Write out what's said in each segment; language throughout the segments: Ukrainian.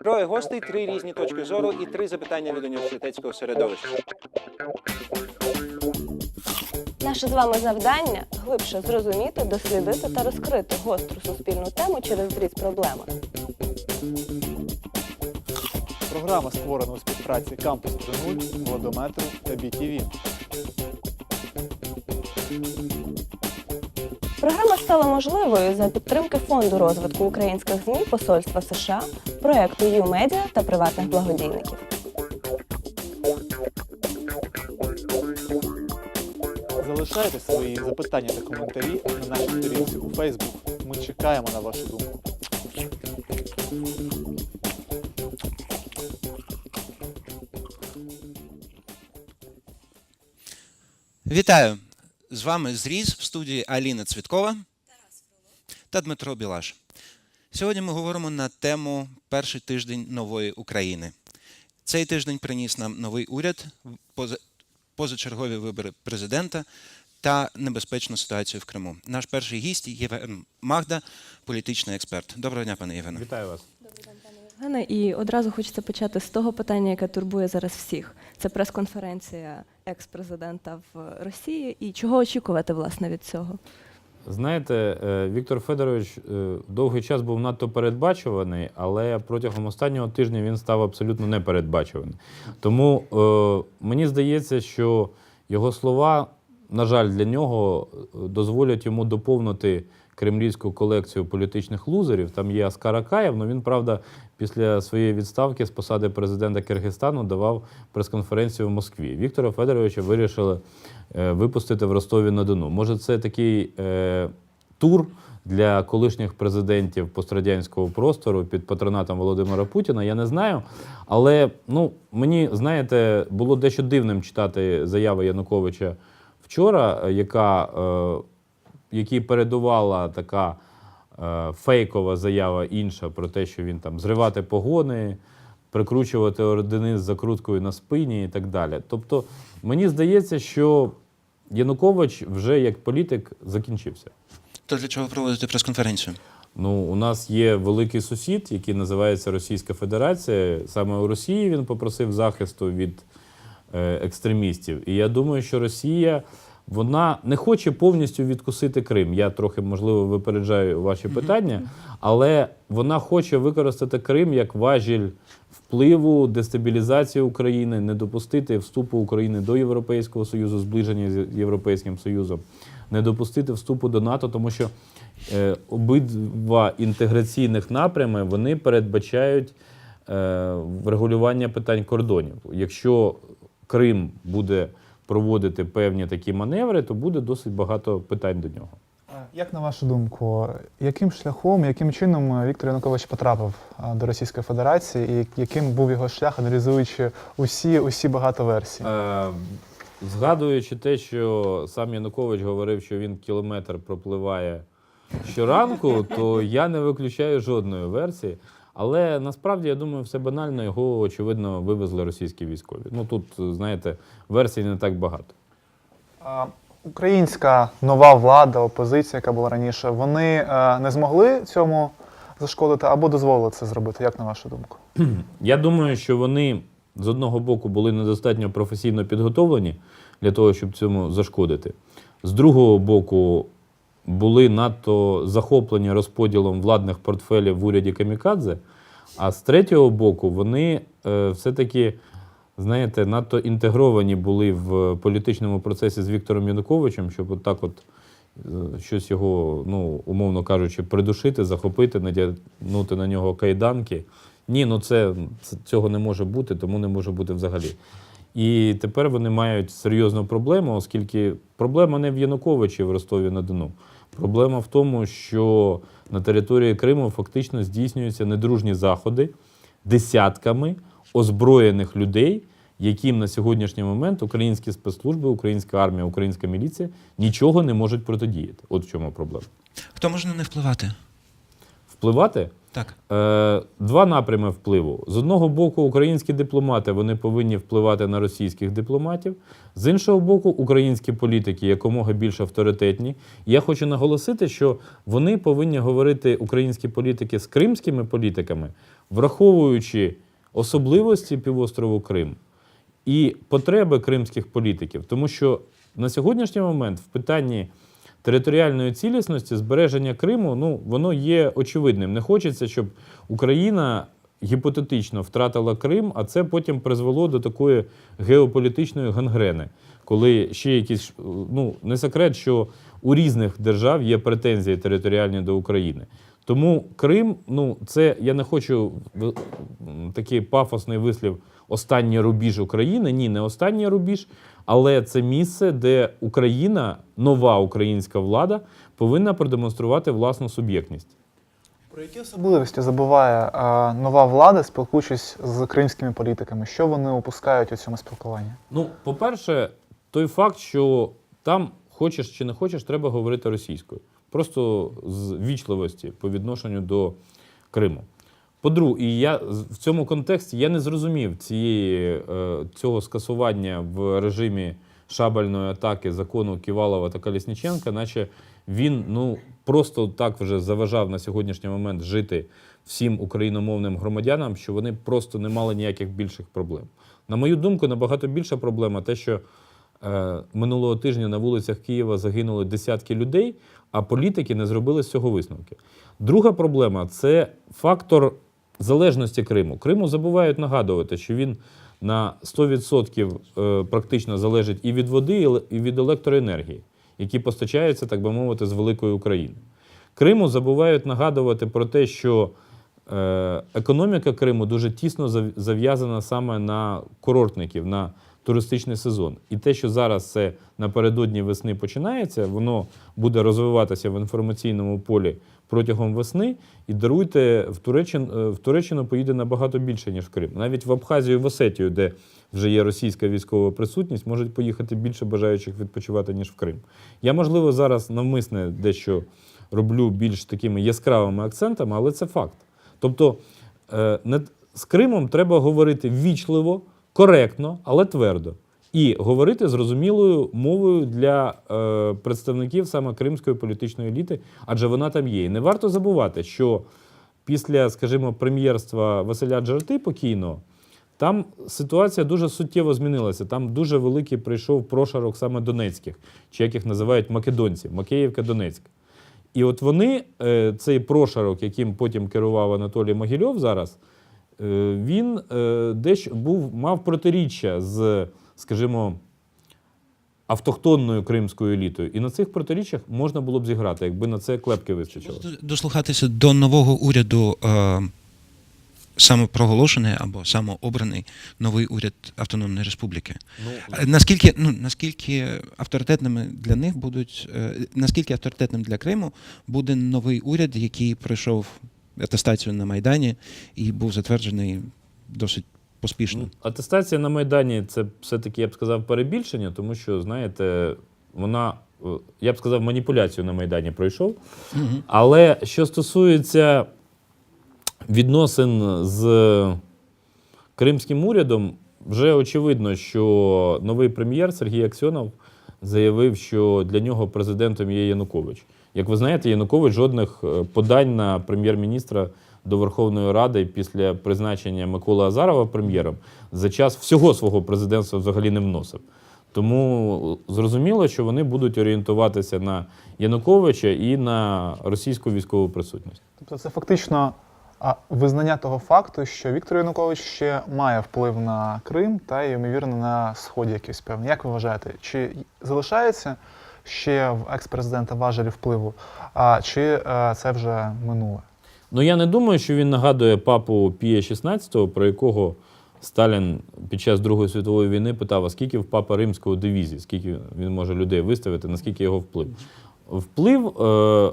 Троє гостей, три різні точки зору і три запитання від університетського середовища. Наше з вами завдання глибше зрозуміти, дослідити та розкрити гостру суспільну тему через зріз проблеми. Програма створена у співпраці Кампус 3.0, Водометру та BTV. Програма стала можливою за підтримки Фонду розвитку українських ЗМІ Посольства США, проекту «Ю-Медіа» та приватних благодійників. Залишайте свої запитання та коментарі на нашій сторінці у Facebook. Ми чекаємо на вашу думку. Вітаю! З вами Зріз в студії Аліна Цвіткова та Дмитро Білаш. Сьогодні ми говоримо на тему перший тиждень нової України. Цей тиждень приніс нам новий уряд, поза- позачергові вибори президента та небезпечну ситуацію в Криму. Наш перший гість Євген Магда, політичний експерт. Доброго дня, пане Євгене. Вітаю вас. Євгене, і одразу хочеться почати з того питання, яке турбує зараз всіх. Це прес-конференція екс-президента в Росії. І чого очікувати власне від цього? Знаєте, е, Віктор Федорович е, довгий час був надто передбачуваний, але протягом останнього тижня він став абсолютно непередбачуваний. Тому е, мені здається, що його слова, на жаль, для нього е, дозволять йому доповнити кремлівську колекцію політичних лузерів. Там є Аскар але він, правда, після своєї відставки з посади президента Киргизстану давав прес-конференцію в Москві. Віктора Федоровича вирішили е, випустити в Ростові на Дону. Може, це такий е, тур для колишніх президентів пострадянського простору під патронатом Володимира Путіна. Я не знаю. Але ну, мені, знаєте, було дещо дивним читати заяви Януковича вчора, е, яка, е, якій передувала така е, фейкова заява інша про те, що він там зривати погони, прикручувати ордени з закруткою на спині і так далі. Тобто, мені здається, що Янукович вже як політик закінчився. То для чого проводити прес-конференцію? Ну, у нас є великий сусід, який називається Російська Федерація. Саме у Росії він попросив захисту від екстремістів. І я думаю, що Росія вона не хоче повністю відкусити Крим. Я трохи, можливо, випереджаю ваші питання, але вона хоче використати Крим як важіль впливу, дестабілізації України, не допустити вступу України до Європейського Союзу, зближення з Європейським Союзом, не допустити вступу до НАТО, тому що е, обидва інтеграційних напрями вони передбачають е, врегулювання питань кордонів. Якщо Крим буде проводити певні такі маневри, то буде досить багато питань до нього. Як на вашу думку, яким шляхом, яким чином Віктор Янукович потрапив до Російської Федерації, і яким був його шлях, аналізуючи усі, усі багато версій? Е, згадуючи те, що сам Янукович говорив, що він кілометр пропливає щоранку, то я не виключаю жодної версії. Але насправді я думаю, все банально його очевидно вивезли російські військові. Ну тут, знаєте, версій не так багато. А, Українська нова влада, опозиція, яка була раніше, вони е, не змогли цьому зашкодити або дозволили це зробити, як на вашу думку? Я думаю, що вони з одного боку були недостатньо професійно підготовлені для того, щоб цьому зашкодити. З другого боку, були надто захоплені розподілом владних портфелів в уряді Камікадзе. А з третього боку, вони е, все-таки, знаєте, надто інтегровані були в політичному процесі з Віктором Януковичем, щоб от так от е, щось його, ну, умовно кажучи, придушити, захопити, надягнути на нього кайданки. Ні, ну це цього не може бути, тому не може бути взагалі. І тепер вони мають серйозну проблему, оскільки проблема не в Януковичі в Ростові на Дону. Проблема в тому, що на території Криму фактично здійснюються недружні заходи десятками озброєних людей, яким на сьогоднішній момент українські спецслужби, українська армія, українська міліція нічого не можуть протидіяти. От в чому проблема. Хто може на не впливати? Впливати Так. Е, два напрями впливу. З одного боку, українські дипломати вони повинні впливати на російських дипломатів. З іншого боку, українські політики якомога більш авторитетні. Я хочу наголосити, що вони повинні говорити українські політики з кримськими політиками, враховуючи особливості півострову Крим і потреби кримських політиків, тому що на сьогоднішній момент в питанні територіальної цілісності збереження Криму ну воно є очевидним. Не хочеться, щоб Україна гіпотетично втратила Крим, а це потім призвело до такої геополітичної гангрени, коли ще якісь ну не секрет, що у різних держав є претензії територіальні до України. Тому Крим, ну це я не хочу в- такий пафосний вислів останній рубіж України. Ні, не останній рубіж, але це місце, де Україна, нова українська влада, повинна продемонструвати власну суб'єктність. Про які особливості забуває а, нова влада, спілкуючись з кримськими політиками? Що вони опускають у цьому спілкуванні? Ну, по-перше, той факт, що там хочеш чи не хочеш, треба говорити російською. Просто з вічливості по відношенню до Криму. По-друге, і я в цьому контексті я не зрозумів цієї, е, цього скасування в режимі шабельної атаки закону Ківалова та Колісніченка, наче він ну просто так вже заважав на сьогоднішній момент жити всім україномовним громадянам, що вони просто не мали ніяких більших проблем. На мою думку, набагато більша проблема те, що е, минулого тижня на вулицях Києва загинули десятки людей, а політики не зробили з цього висновки. Друга проблема це фактор залежності Криму. Криму забувають нагадувати, що він на 100% е, практично залежить і від води, і від електроенергії, які постачаються, так би мовити, з великої України. Криму забувають нагадувати про те, що е, економіка Криму дуже тісно зав'язана саме на курортників, на туристичний сезон. І те, що зараз це напередодні весни починається, воно буде розвиватися в інформаційному полі протягом весни. І даруйте, в Туреччину, е, в Туреччину поїде набагато більше, ніж в Крим. Навіть в Абхазію, в Осетію, де вже є російська військова присутність, можуть поїхати більше бажаючих відпочивати, ніж в Крим. Я, можливо, зараз навмисне дещо роблю більш такими яскравими акцентами, але це факт. Тобто е, з Кримом треба говорити ввічливо, коректно, але твердо. І говорити зрозумілою мовою для е, представників саме кримської політичної еліти, адже вона там є. І не варто забувати, що після, скажімо, прем'єрства Василя Джарти покійного, там ситуація дуже суттєво змінилася. Там дуже великий прийшов прошарок саме донецьких, чи як їх називають македонці, Макеївка Донецьк. І от вони, е, цей прошарок, яким потім керував Анатолій Могильов зараз, е, він е, дещо був, мав протиріччя з, скажімо, автохтонною кримською елітою. І на цих протиріччях можна було б зіграти, якби на це клепки вистачило. Дослухатися до нового уряду е, самопроголошений або самообраний новий уряд Автономної Республіки. Е, Наскільки, ну, наскільки авторитетними для них будуть, е, наскільки авторитетним для Криму буде новий уряд, який пройшов атестацію на Майдані і був затверджений досить поспішно? Ну, атестація на Майдані це все-таки, я б сказав, перебільшення, тому що, знаєте, вона, е, я б сказав, маніпуляцію на Майдані пройшов. Мгм. Але що стосується відносин з кримським урядом, вже очевидно, що новий прем'єр Сергій Аксьонов заявив, що для нього президентом є Янукович. Як ви знаєте, Янукович жодних е, подань на прем'єр-міністра до Верховної Ради після призначення Миколи Азарова прем'єром за час всього свого президентства взагалі не вносив. Тому зрозуміло, що вони будуть орієнтуватися на Януковича і на російську військову присутність. Тобто це фактично визнання того факту, що Віктор Янукович ще має вплив на Крим та ймовірно, на Сході якийсь певний. Як ви вважаєте, чи залишається ще в екс-президента важелі впливу, а чи е, це вже минуле? Ну я не думаю, що він нагадує папу Пія XVI, про якого Сталін під час Другої світової війни питав, а скільки в папа римського дивізії, скільки він може людей виставити, наскільки його вплив. Вплив е,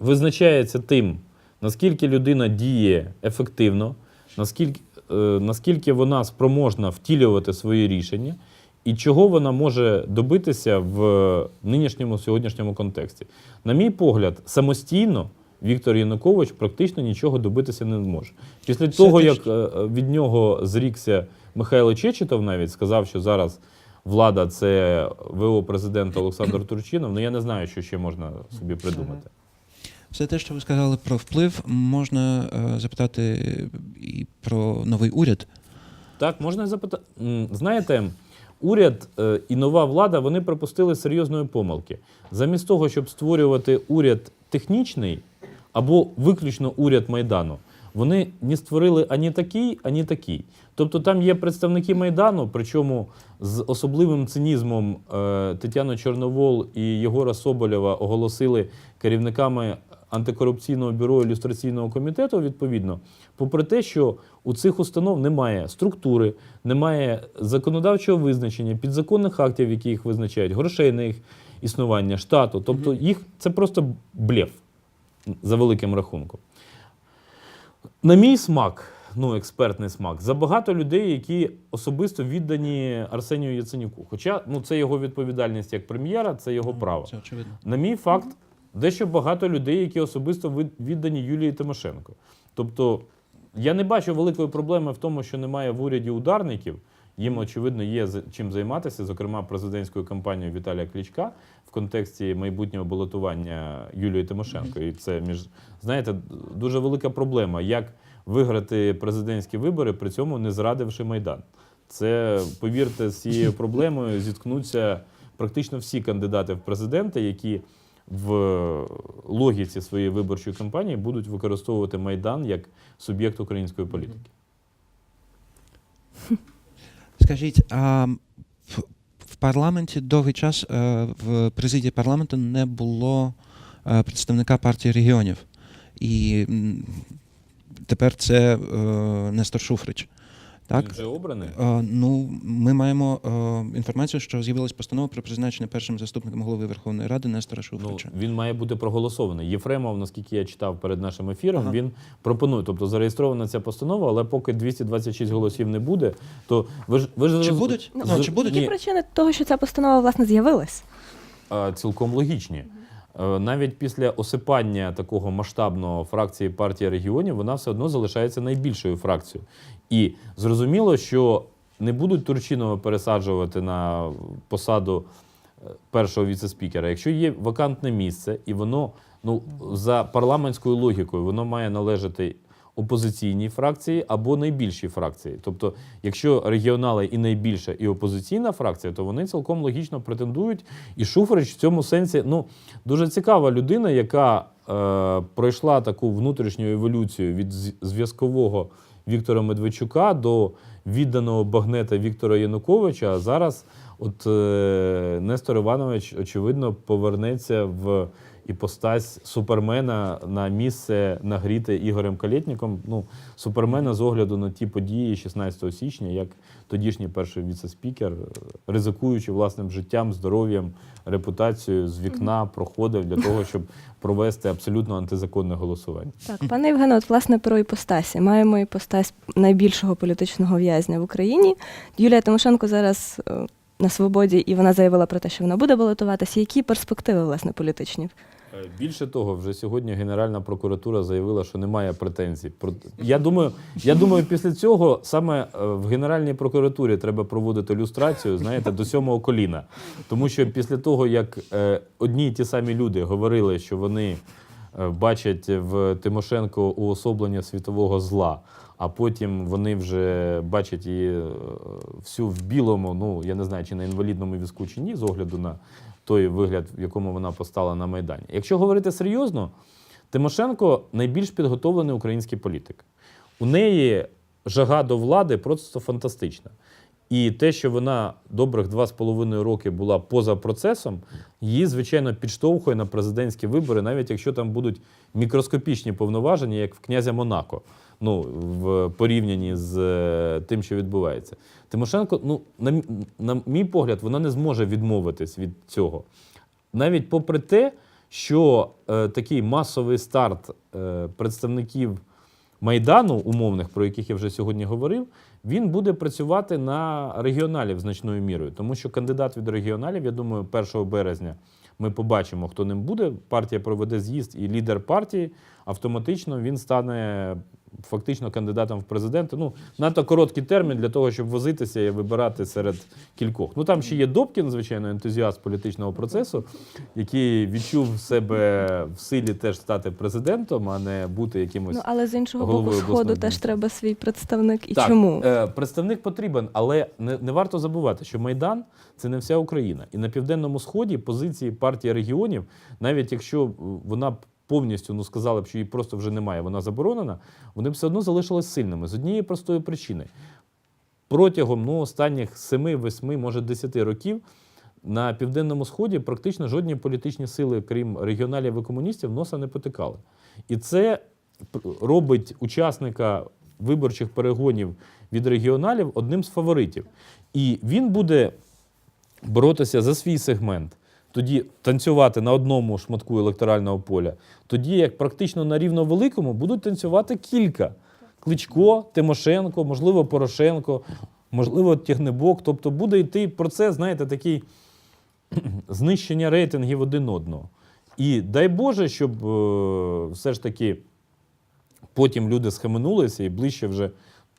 визначається тим, наскільки людина діє ефективно, наскільки, е, наскільки вона спроможна втілювати свої рішення, і чого вона може добитися в нинішньому сьогоднішньому контексті. На мій погляд, самостійно Віктор Янукович практично нічого добитися не зможе. Після Все того, як е, від нього зрікся Михайло Чечетов, навіть сказав, що зараз влада це ВО президента Олександр Турчинов. Ну я не знаю, що ще можна собі придумати. Все те, що ви сказали про вплив, можна е, запитати і про новий уряд. Так, можна запитати. Знаєте, уряд е, і нова влада вони припустили серйозної помилки. Замість того, щоб створювати уряд технічний або виключно уряд Майдану, вони не створили ані такий, ані такий. Тобто там є представники Майдану, причому з особливим цинізмом е, Тетяну Чорновол і Єгора Соболєва оголосили керівниками антикорупційного бюро ілюстраційного комітету, відповідно, попри те, що у цих установ немає структури, немає законодавчого визначення, підзаконних актів, які їх визначають, грошей на їх існування, штату. Тобто їх це просто блеф за великим рахунком. На мій смак, ну експертний смак, забагато людей, які особисто віддані Арсенію Яценюку. Хоча ну, це його відповідальність як прем'єра, це його право. Це очевидно. На мій факт, дещо багато людей, які особисто від- віддані Юлії Тимошенко. Тобто, я не бачу великої проблеми в тому, що немає в уряді ударників. Їм, очевидно, є чим займатися, зокрема, президентською кампанією Віталія Кличка в контексті майбутнього балотування Юлії Тимошенко. І це між знаєте, дуже велика проблема, як виграти президентські вибори, при цьому не зрадивши Майдан. Це, повірте, з цією проблемою зіткнуться практично всі кандидати в президенти, які в логіці своєї виборчої кампанії будуть використовувати Майдан як суб'єкт української політики. Скажіть, а в, парламенті довгий час е, в президії парламенту не було е, представника партії регіонів. І тепер це е, Нестор Шуфрич. Так? Він вже обраний. Е, ну, ми маємо е, інформацію, що з'явилась постанова про призначення першим заступником голови Верховної Ради Нестора Ну, він має бути проголосований. Єфремов, наскільки я читав перед нашим ефіром, Ага. він пропонує, тобто зареєстрована ця постанова, але поки 226 голосів не буде, то ви ж ви ж Чи будуть? Ну, Ну, чи будуть? Які причини того, що ця постанова власне з'явилась? а, цілком логічні. Е, Навіть після осипання такого масштабного фракції партії регіонів вона все одно залишається найбільшою фракцією. І зрозуміло, що не будуть Турчинова пересаджувати на посаду е, першого віцеспікера. Якщо є вакантне місце, і воно ну за парламентською логікою воно має належати опозиційній фракції або найбільшій фракції. Тобто, якщо регіонали і найбільша, і опозиційна фракція, то вони цілком логічно претендують. І Шуфрич в цьому сенсі ну дуже цікава людина, яка е, пройшла таку внутрішню еволюцію від зв'язкового Віктора Медведчука до відданого багнета Віктора Януковича. А зараз, от е, Нестор Іванович, очевидно, повернеться в іпостась супермена на місце нагріте Ігорем Калєтніком. Ну, супермена з огляду на ті події 16 січня, як тодішній перший віце-спікер, ризикуючи власним життям, здоров'ям, репутацією, з вікна проходив для того, щоб провести абсолютно антизаконне голосування. Так, пане Євгене, от власне про іпостасі. Маємо іпостась найбільшого політичного в'язня в Україні. Юлія Тимошенко зараз е, на свободі, і вона заявила про те, що вона буде балотуватися. Які перспективи власне політичні? Е, Більше того, вже сьогодні Генеральна прокуратура заявила, що немає претензій. Я думаю, я думаю, після цього саме е, в Генеральній прокуратурі треба проводити люстрацію, знаєте, до сьомого коліна. Тому що після того, як е, одні й ті самі люди говорили, що вони бачать в Тимошенко уособлення світового зла, а потім вони вже бачать її всю в білому, ну я не знаю, чи на інвалідному візку, чи ні, з огляду на той вигляд, в якому вона постала на Майдані. Якщо говорити серйозно, Тимошенко найбільш підготовлений український політик. У неї жага до влади просто фантастична. І те, що вона добрих два з половиною роки була поза процесом, її, звичайно, підштовхує на президентські вибори, навіть якщо там будуть мікроскопічні повноваження, як в князя Монако, ну, в порівнянні з е, тим, що відбувається. Тимошенко, ну, на, на мій погляд, вона не зможе відмовитись від цього. Навіть попри те, що е, такий масовий старт е, представників Майдану, умовних, про яких я вже сьогодні говорив, він буде працювати на регіоналів значною мірою. Тому що кандидат від регіоналів, я думаю, 1 березня ми побачимо, хто ним буде. Партія проведе з'їзд, і лідер партії автоматично він стане фактично кандидатом в президенти. Ну, надто короткий термін для того, щоб возитися і вибирати серед кількох. Ну там ще є Добкін, звичайно, ентузіаст політичного процесу, який відчув себе в силі теж стати президентом, а не бути якимось. Ну але з іншого боку, сходу теж треба свій представник. І так, чому? Е, представник потрібен, але не, не варто забувати, що Майдан це не вся Україна. І на південному сході позиції партії регіонів, навіть якщо е, вона повністю ну сказали б, що її просто вже немає, вона заборонена, вони б все одно залишились сильними з однієї простої причини. Протягом ну, останніх 7, 8, може 10 років на південному сході практично жодні політичні сили, крім регіоналів і комуністів, носа не потикали. І це робить учасника виборчих перегонів від регіоналів одним з фаворитів. І він буде боротися за свій сегмент, тоді танцювати на одному шматку електорального поля, тоді як практично на рівно великому будуть танцювати кілька. Кличко, Тимошенко, можливо, Порошенко, можливо, Тягнебок. Тобто буде йти процес, знаєте, такий знищення рейтингів один одного. І дай Боже, щоб е, все ж таки потім люди схаменулися і ближче вже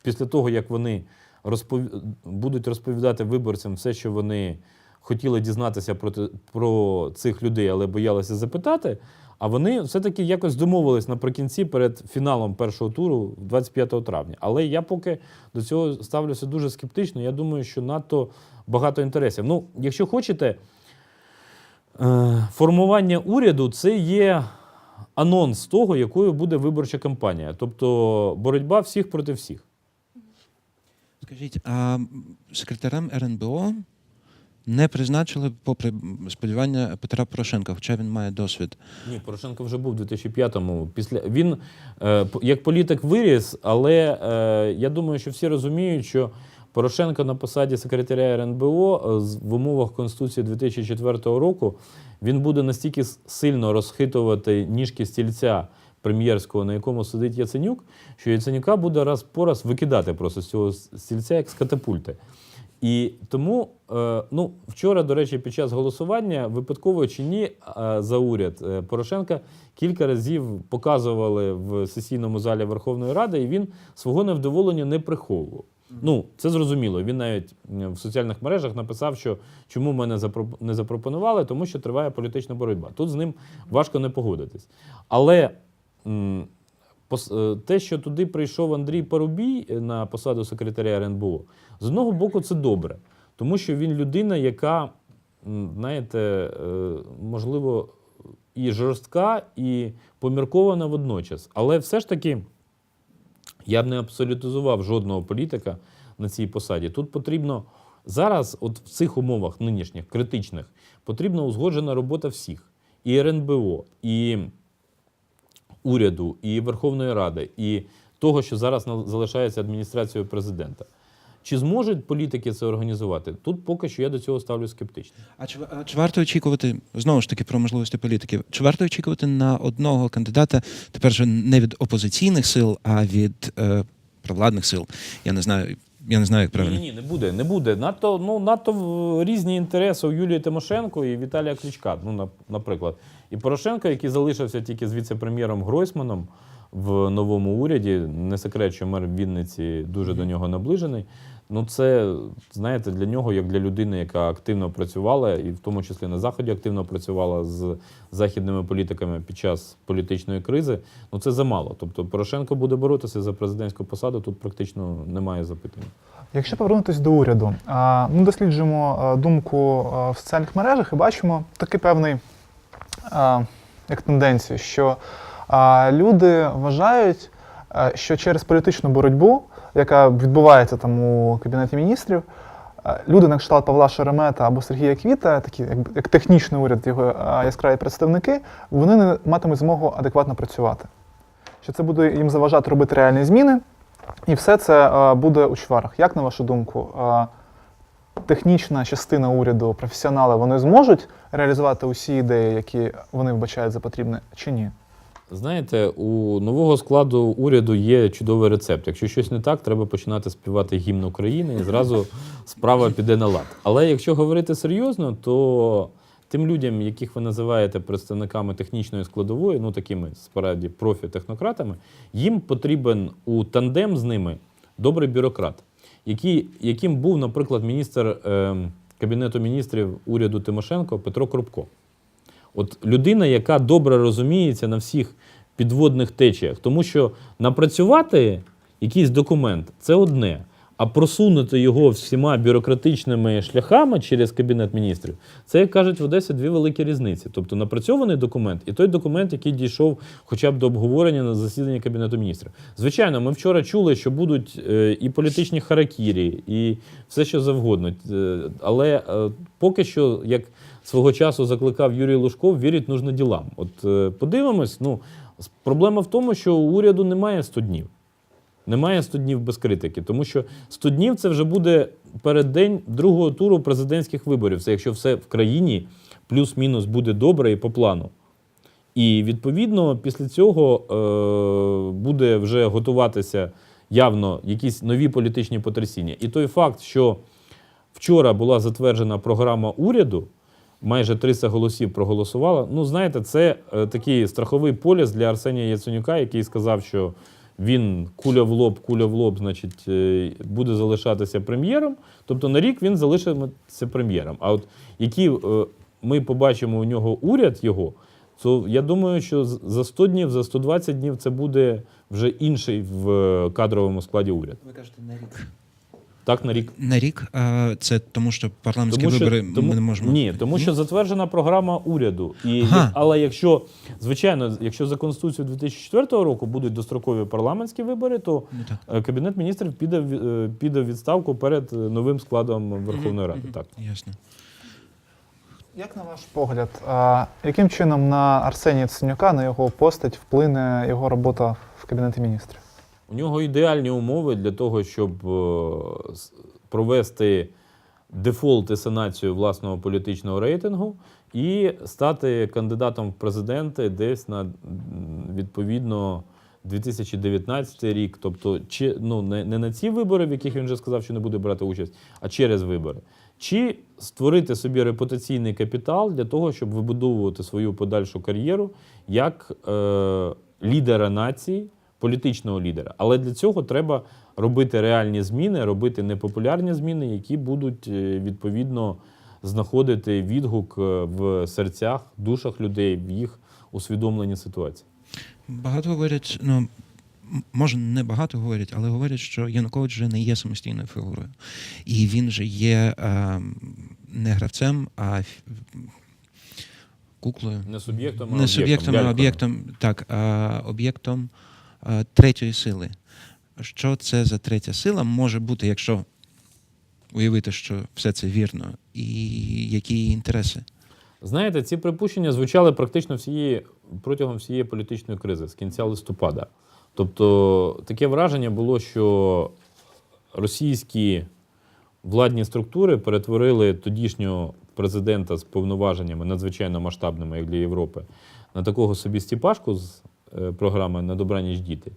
після того, як вони розпов... будуть розповідати виборцям все, що вони хотіли дізнатися про, про цих людей, але боялися запитати. А вони все-таки якось домовились наприкінці перед фіналом першого туру 25 травня. Але я поки до цього ставлюся дуже скептично. Я думаю, що надто багато інтересів. Ну, якщо хочете, е, формування уряду це є анонс того, якою буде виборча кампанія. Тобто боротьба всіх проти всіх. Скажіть, а секретарем РНБО не призначили, попри сподівання Петра Порошенка, хоча він має досвід. Ні, Порошенко вже був у 2005-му. Після він е, як політик виріс, але е, я думаю, що всі розуміють, що Порошенко на посаді секретаря РНБО е, в умовах Конституції 2004 року він буде настільки сильно розхитувати ніжки стільця прем'єрського, на якому сидить Яценюк, що Яценюка буде раз по раз викидати просто з цього стільця як з катапульти. І тому, е, ну, вчора, до речі, під час голосування, випадково чи ні, е, за уряд е, Порошенка кілька разів показували в сесійному залі Верховної Ради, і він свого невдоволення не приховував. Ну, це зрозуміло. Він навіть в соціальних мережах написав, що чому мене не запропонували, тому що триває політична боротьба. Тут з ним важко не погодитись. Але те, що туди прийшов Андрій Парубій е, на посаду секретаря РНБО, з одного боку, це добре, тому що він людина, яка, знаєте, е, можливо, і жорстка, і поміркована водночас. Але все ж таки я б не абсолютизував жодного політика на цій посаді. Тут потрібно зараз, от в цих умовах нинішніх, критичних, потрібна узгоджена робота всіх: і РНБО, і уряду, і Верховної Ради, і того, що зараз залишається адміністрацією президента. Чи зможуть політики це організувати? Тут поки що я до цього ставлю скептично. А чи, а чи варто очікувати знову ж таки про можливості політиків? Чи варто очікувати на одного кандидата тепер же не від опозиційних сил, а від е, провладних сил? Я не знаю, я не знаю, як правильно. Ні, ні, не буде, не буде. Надто, ну, надто різні інтереси у Юлії Тимошенко і Віталія Кличка, ну, на- наприклад. І Порошенко, який залишився тільки з віце-прем'єром Гройсманом в новому уряді, не секрет, що мер Вінниці дуже до нього наближений. Ну, це, знаєте, для нього, як для людини, яка активно працювала, і в тому числі на Заході активно працювала з західними політиками під час політичної кризи, ну це замало. Тобто Порошенко буде боротися за президентську посаду, тут практично немає запитань. Якщо повернутися до уряду, ми досліджуємо думку в соціальних мережах і бачимо такий певний як тенденцію, що люди вважають, що через політичну боротьбу, яка відбувається там у Кабінеті міністрів, люди на кшталт Павла Шеремета або Сергія Квіта, такі як, технічний уряд, його яскраві представники, вони не матимуть змогу адекватно працювати. Що це буде їм заважати робити реальні зміни, і все це е, буде у чварах. Як на вашу думку, е, технічна частина уряду, професіонали, вони зможуть реалізувати усі ідеї, які вони вбачають за потрібне, чи ні? Знаєте, у нового складу уряду є чудовий рецепт. Якщо щось не так, треба починати співати гімн України і зразу справа піде на лад. Але якщо говорити серйозно, то тим людям, яких ви називаєте представниками технічної складової, ну такими справді профі-технократами, їм потрібен у тандем з ними добрий бюрократ, який, яким був, наприклад, міністр е, Кабінету міністрів уряду Тимошенко Петро Крупко. От людина, яка добре розуміється на всіх підводних течіях, тому що напрацювати якийсь документ це одне, а просунути його всіма бюрократичними шляхами через кабінет міністрів, це як кажуть в Одесі дві великі різниці. Тобто напрацьований документ і той документ, який дійшов хоча б до обговорення на засіданні кабінету міністрів. Звичайно, ми вчора чули, що будуть е, і політичні харакірі, і все, що завгодно. Е, Але е, поки що, як свого часу закликав Юрій Лужков, вірить нужно ділам. От е, подивимось, ну проблема в тому, що у уряду немає 100 днів. Немає 100 днів без критики, тому що 100 днів це вже буде переддень другого туру президентських виборів. Це якщо все в країні плюс-мінус буде добре і по плану. І відповідно після цього е, буде вже готуватися явно якісь нові політичні потрясіння. І той факт, що вчора була затверджена програма уряду, майже 300 голосів проголосувало. Ну, знаєте, це е, такий страховий поліс для Арсенія Яценюка, який сказав, що він куля в лоб, куля в лоб, значить, е, буде залишатися прем'єром. Тобто на рік він залишиться прем'єром. А от який е, ми побачимо у нього уряд його, то я думаю, що за 100 днів, за 120 днів це буде вже інший в е, кадровому складі уряд. Ви кажете на рік. Так, на рік. На рік а, це тому, що парламентські Тому що, вибори тому, ми не можемо. Ні, тому що затверджена програма уряду. І, Ага. Але якщо, звичайно, якщо за Конституцією 2004 року будуть дострокові парламентські вибори, то Ну, так. е, Кабінет міністрів піде, е, піде в відставку перед е, новим складом Верховної Ради. Так. Ясно. Як на ваш погляд, а, яким чином на Арсенія Яценюка, на його постать вплине його робота в Кабінеті міністрів? У нього ідеальні умови для того, щоб е, провести дефолт і санацію власного політичного рейтингу і стати кандидатом в президенти десь на відповідно 2019 рік. Тобто, чи ну не, не на ці вибори, в яких він вже сказав, що не буде брати участь, а через вибори. Чи створити собі репутаційний капітал для того, щоб вибудовувати свою подальшу кар'єру як е, лідера нації, політичного лідера. Але для цього треба робити реальні зміни, робити непопулярні зміни, які будуть е, відповідно знаходити відгук е, в серцях, душах людей, в їх усвідомленні ситуації. Багато говорять, ну може не багато говорять, але говорять, що Янукович вже не є самостійною фігурою. І він вже є е, не гравцем, а куклою. Не суб'єктом, а не суб'єктом, а об'єктом, так, а об'єктом третьої сили. Що це за третя сила може бути, якщо уявити, що все це вірно, і які її інтереси? Знаєте, ці припущення звучали практично всієї, протягом всієї політичної кризи з кінця листопада. Тобто таке враження було, що російські владні структури перетворили тодішнього президента з повноваженнями надзвичайно масштабними, як для Європи, на такого собі стіпашку з е, програми на добраніч діти.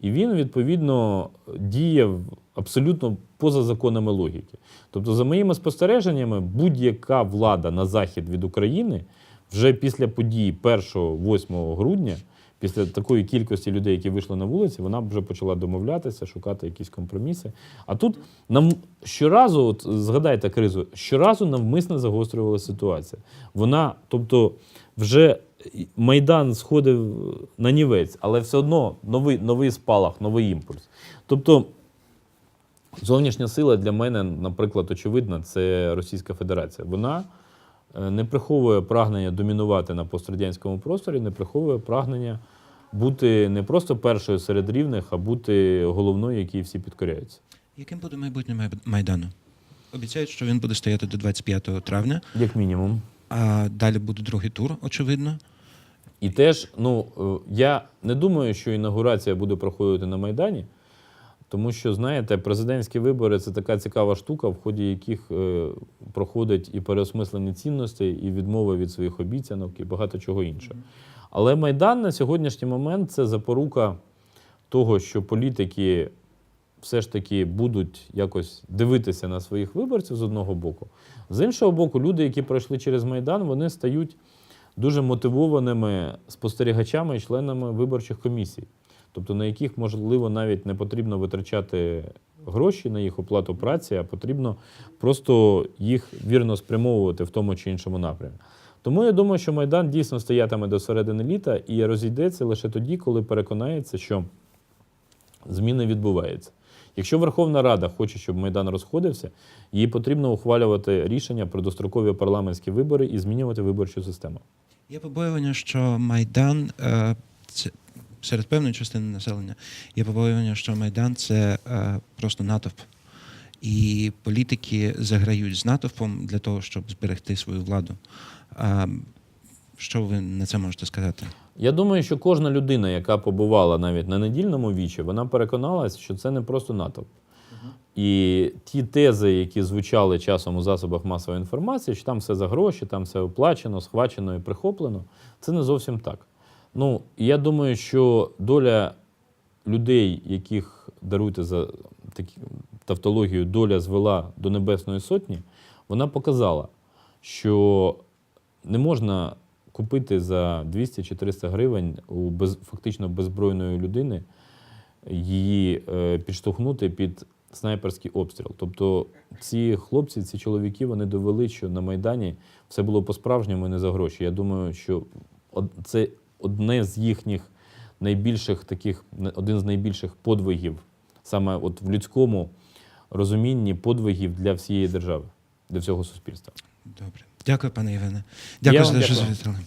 І він, відповідно, діяв абсолютно поза законами логіки. Тобто, за моїми спостереженнями, будь-яка влада на захід від України вже після події 1-8 грудня, після такої кількості людей, які вийшли на вулиці, вона вже почала домовлятися, шукати якісь компроміси. А тут нам щоразу, от згадайте кризу, щоразу навмисно загострювала ситуація. Вона, тобто, вже Майдан сходив на нівець, але все одно новий, новий спалах, новий імпульс. Тобто, зовнішня сила для мене, наприклад, очевидна, це Російська Федерація. Вона не приховує прагнення домінувати на пострадянському просторі, не приховує прагнення бути не просто першою серед рівних, а бути головною, якій всі підкоряються. Яким буде майбутнє Май- Майдану? Обіцяють, що він буде стояти до 25 травня, Як мінімум. а далі буде другий тур, очевидно. І теж, ну е, я не думаю, що інаугурація буде проходити на Майдані, тому що, знаєте, президентські вибори це така цікава штука, в ході яких е, проходить і переосмислення цінностей, і відмова від своїх обіцянок, і багато чого іншого. Але Майдан на сьогоднішній момент це запорука того, що політики все ж таки будуть якось дивитися на своїх виборців з одного боку. З іншого боку, люди, які пройшли через Майдан, вони стають дуже мотивованими спостерігачами і членами виборчих комісій, тобто на яких, можливо, навіть не потрібно витрачати гроші на їх оплату праці, а потрібно просто їх вірно спрямовувати в тому чи іншому напрямі. Тому я думаю, що Майдан дійсно стоятиме до середини літа і розійдеться лише тоді, коли переконається, що зміни відбуваються. Якщо Верховна Рада хоче, щоб Майдан розходився, їй потрібно ухвалювати рішення про дострокові парламентські вибори і змінювати виборчу систему. Є побоювання, що Майдан е, серед певної частини населення є побоювання, що Майдан це е, просто натовп. І політики заграють з натовпом для того, щоб зберегти свою владу. А, що ви на це можете сказати? Я думаю, що кожна людина, яка побувала навіть на недільному вічі, вона переконалась, що це не просто натовп. І ті тези, які звучали часом у засобах масової інформації, що там все за гроші, там все оплачено, схвачено і прихоплено, це не зовсім так. Ну, я думаю, що доля людей, яких даруйте за такі тавтологію, доля звела до Небесної Сотні, вона показала, що не можна купити за 200 чи 300 гривень у без, фактично беззбройної людини, її е, підштовхнути під снайперський обстріл. Тобто ці хлопці, ці чоловіки, вони довели, що на Майдані все було по-справжньому і не за гроші. Я думаю, що це одне з їхніх найбільших таких, один з найбільших подвигів, саме от в людському розумінні подвигів для всієї держави, для всього суспільства. Добре. Дякую, пане Іване. Дякую Я за те, що завітали.